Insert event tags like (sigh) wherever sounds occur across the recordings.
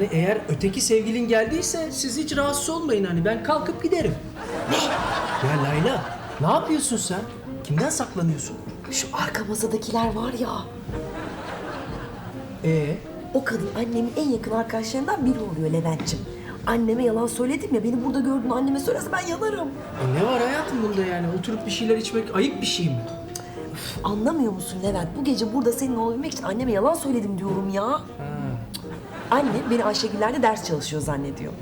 Yani eğer öteki sevgilin geldiyse siz hiç rahatsız olmayın hani ben kalkıp giderim. Ne? Ya Layla ne yapıyorsun sen? Kimden saklanıyorsun? Şu arka masadakiler var ya. Ee, O kadın annemin en yakın arkadaşlarından biri oluyor Levent'ciğim. Anneme yalan söyledim ya. Beni burada gördün anneme söylese ben yanarım. e ne var hayatım bunda yani? Oturup bir şeyler içmek ayıp bir şey mi? Üf, Anlamıyor musun Levent? Bu gece burada seninle olabilmek için anneme yalan söyledim diyorum ya. Anne beni Ayşegül'lerde ders çalışıyor zannediyor.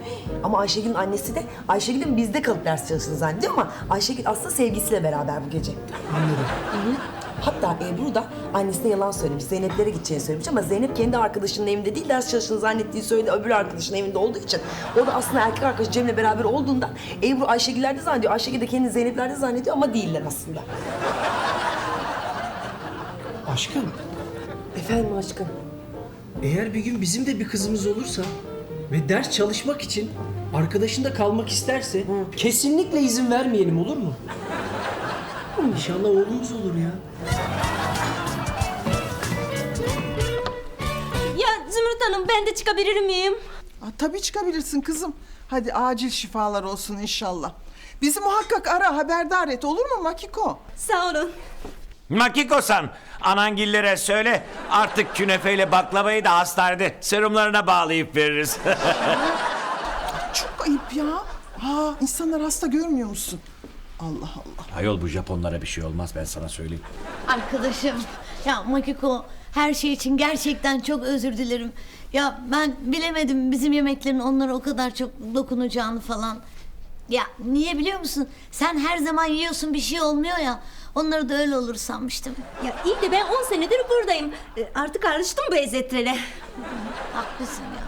Ama Ayşegül'ün annesi de Ayşegül'ün bizde kalıp ders çalıştığını zannediyor ama Ayşegül aslında sevgilisiyle beraber bu gece. Anladım. Hatta Ebru da annesine yalan söylemiş. Zeynep'lere gideceğini söylemiş ama Zeynep kendi arkadaşının evinde değil ders çalıştığını zannettiği söyledi. Öbür arkadaşının evinde olduğu için. O da aslında erkek arkadaşı Cem'le beraber olduğundan Ebru Ayşegül'lerde zannediyor. Ayşegül de kendini Zeynep'lerde zannediyor ama değiller aslında. Aşkım Efendim aşkım. Eğer bir gün bizim de bir kızımız olursa ve ders çalışmak için arkadaşında kalmak isterse kesinlikle izin vermeyelim olur mu? İnşallah oğlumuz olur ya. Ya Zümrüt Hanım ben de çıkabilir miyim? Aa, tabii çıkabilirsin kızım. Hadi acil şifalar olsun inşallah. Bizi muhakkak ara, haberdar et olur mu Makiko? Sağ olun. Makiko-san, anangillere söyle artık künefeyle baklavayı da hastanede serumlarına bağlayıp veririz. (laughs) Çok ayıp ya. Ha, insanlar hasta görmüyor musun? Allah Allah. Ayol bu Japonlara bir şey olmaz ben sana söyleyeyim. Arkadaşım ya Makiko her şey için gerçekten çok özür dilerim. Ya ben bilemedim bizim yemeklerin onlara o kadar çok dokunacağını falan. Ya niye biliyor musun? Sen her zaman yiyorsun bir şey olmuyor ya. Onlara da öyle olur sanmıştım. Ya iyi de ben 10 senedir buradayım. E, Artık alıştım bu ezzetlere. Haklısın ya.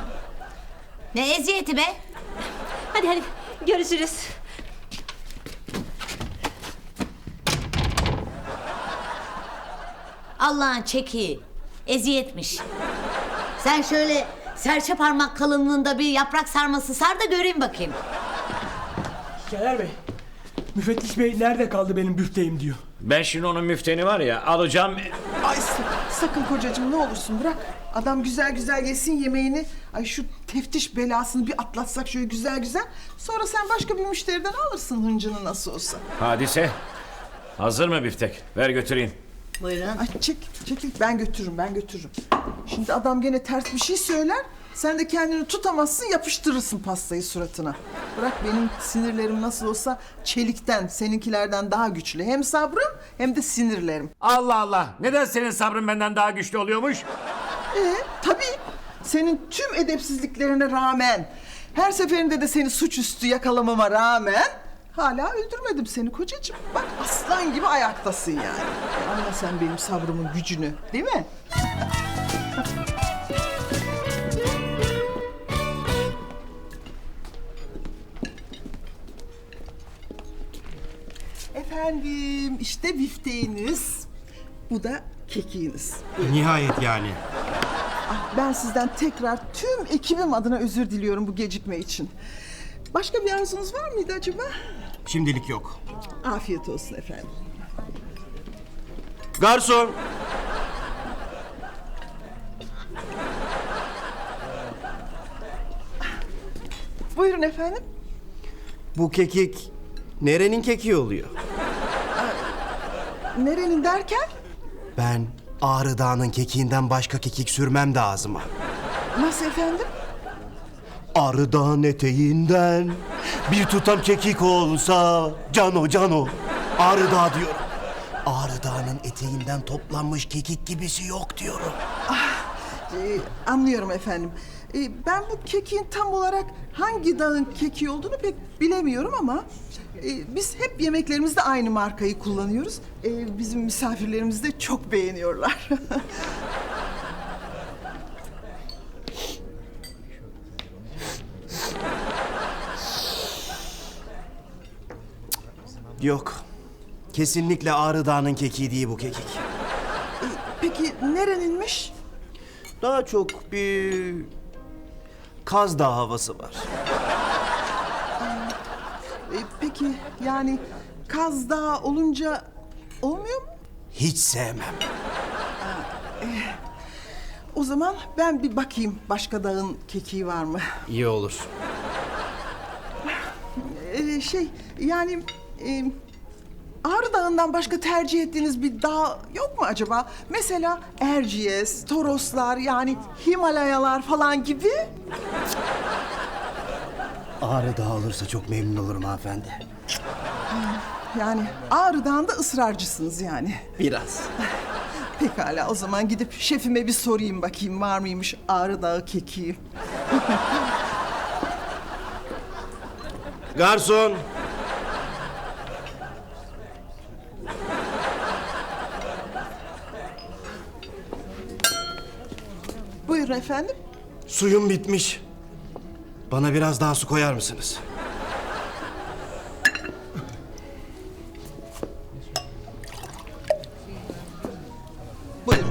Ne eziyeti be? Hadi hadi görüşürüz. Allah'ın çekiği. Eziyetmiş. Sen şöyle serçe parmak kalınlığında bir yaprak sarması sar da göreyim bakayım. Keler Bey, müfettiş bey nerede kaldı benim büfteğim diyor. Ben şimdi onun müfteni var ya alacağım. Ay sa- sakın kocacığım ne olursun bırak. Adam güzel güzel yesin yemeğini. Ay şu teftiş belasını bir atlatsak şöyle güzel güzel. Sonra sen başka bir müşteriden alırsın hıncını nasıl olsa. Hadise, hazır mı biftek? Ver götüreyim. Buyurun. Ay çek, çekil ben götürürüm ben götürürüm. Şimdi adam gene ters bir şey söyler. Sen de kendini tutamazsın yapıştırırsın pastayı suratına. Bırak benim sinirlerim nasıl olsa çelikten seninkilerden daha güçlü. Hem sabrım hem de sinirlerim. Allah Allah, neden senin sabrın benden daha güçlü oluyormuş? Ee, tabii senin tüm edepsizliklerine rağmen her seferinde de seni suçüstü yakalamama rağmen hala öldürmedim seni kocacığım. Bak aslan gibi ayaktasın yani. Anla sen benim sabrımın gücünü değil mi? Efendim işte bifteğiniz. Bu da kekiğiniz. Nihayet yani. Ben sizden tekrar tüm ekibim adına özür diliyorum bu gecikme için. Başka bir arzunuz var mıydı acaba? Şimdilik yok. Afiyet olsun efendim. Garson! Buyurun efendim. Bu kekik nerenin kekiği oluyor? Nerenin derken? Ben Ağrı Dağı'nın kekiğinden başka kekik sürmem de ağzıma. Nasıl efendim? Ağrı Dağı'nın eteğinden bir tutam kekik olsa cano cano. Ağrı Dağı diyorum. Ağrı Dağı'nın eteğinden toplanmış kekik gibisi yok diyorum. Ee, anlıyorum efendim. Ee, ben bu kekiğin tam olarak hangi dağın kekiği olduğunu pek bilemiyorum ama... e, biz hep yemeklerimizde aynı markayı kullanıyoruz. Ee, bizim misafirlerimiz de çok beğeniyorlar. (laughs) Yok. Kesinlikle Ağrı Dağı'nın kekiği değil bu kekik. Peki nereninmiş? Daha çok bir Kaz Dağı havası var. Ee, peki yani Kaz Dağı olunca olmuyor mu? Hiç sevmem. O zaman ben bir bakayım başka dağın kekiği var mı? İyi olur. Ee, şey yani e, Ağrı Dağı'ndan başka tercih ettiğiniz bir dağ yok mu acaba? Mesela Erciyes, Toroslar yani Himalayalar falan gibi. Ağrı Dağı olursa çok memnun olurum hanımefendi. Yani Ağrı Dağı'nda ısrarcısınız yani. Biraz. Pekala o zaman gidip şefime bir sorayım bakayım var mıymış Ağrı Dağı kekiği. Garson! Buyurun efendim. Suyum bitmiş. Bana biraz daha su koyar mısınız? Buyurun.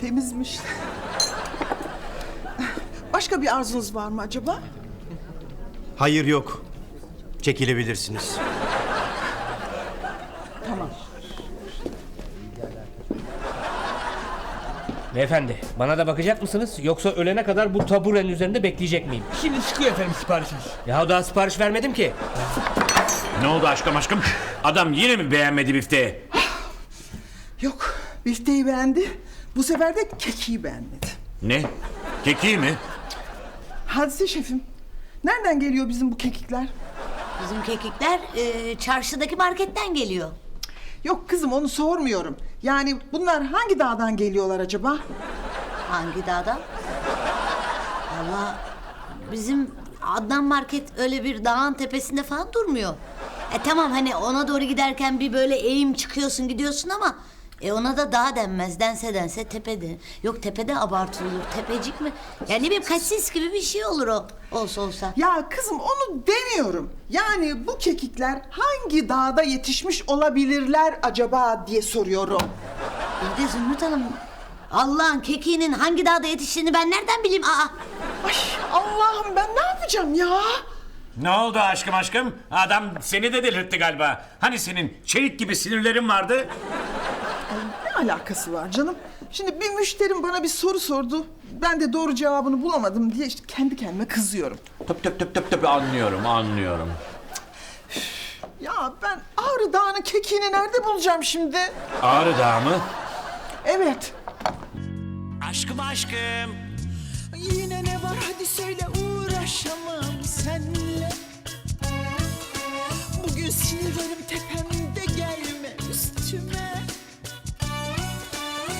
Temizmiş. Başka bir arzunuz var mı acaba? Hayır yok. Çekilebilirsiniz. Beyefendi bana da bakacak mısınız yoksa ölene kadar bu taburenin üzerinde bekleyecek miyim? Şimdi çıkıyor efendim siparişiniz. Ya daha sipariş vermedim ki. Ne oldu aşkım aşkım? Adam yine mi beğenmedi bifteği? Yok, bifteyi beğendi. Bu sefer de kekiği beğenmedi. Ne? Keki mi? Hadise şefim, nereden geliyor bizim bu kekikler? Bizim kekikler e, çarşıdaki marketten geliyor. Yok kızım onu sormuyorum. Yani bunlar hangi dağdan geliyorlar acaba? Hangi dağdan? Valla bizim Adnan Market öyle bir dağın tepesinde falan durmuyor. E tamam hani ona doğru giderken bir böyle eğim çıkıyorsun gidiyorsun ama e ona da dağ denmez. Dense dense tepede. Yok tepede abartılır. Tepecik mi? Yani bileyim kasis gibi bir şey olur o. Olsa olsa. Ya kızım onu demiyorum. Yani bu kekikler hangi dağda yetişmiş olabilirler acaba diye soruyorum. Bir de Zümrüt Hanım Allah'ın kekiğinin hangi dağda yetiştiğini ben nereden bileyim? Aa, Ay Allah'ım ben ne yapacağım ya? Ne oldu aşkım aşkım? Adam seni de delirtti galiba. Hani senin çelik gibi sinirlerin vardı? Ay, ne alakası var canım? Şimdi bir müşterim bana bir soru sordu. Ben de doğru cevabını bulamadım diye işte kendi kendime kızıyorum. Töp töp töp töp töp anlıyorum, anlıyorum. Ya ben Ağrı Dağı'nın kekiğini nerede bulacağım şimdi? Ağrı Dağı mı? Evet. Aşkım aşkım. Yine ne var hadi söyle uğraşamam senle. Bugün sinirlerim tepemde gelme üstüme.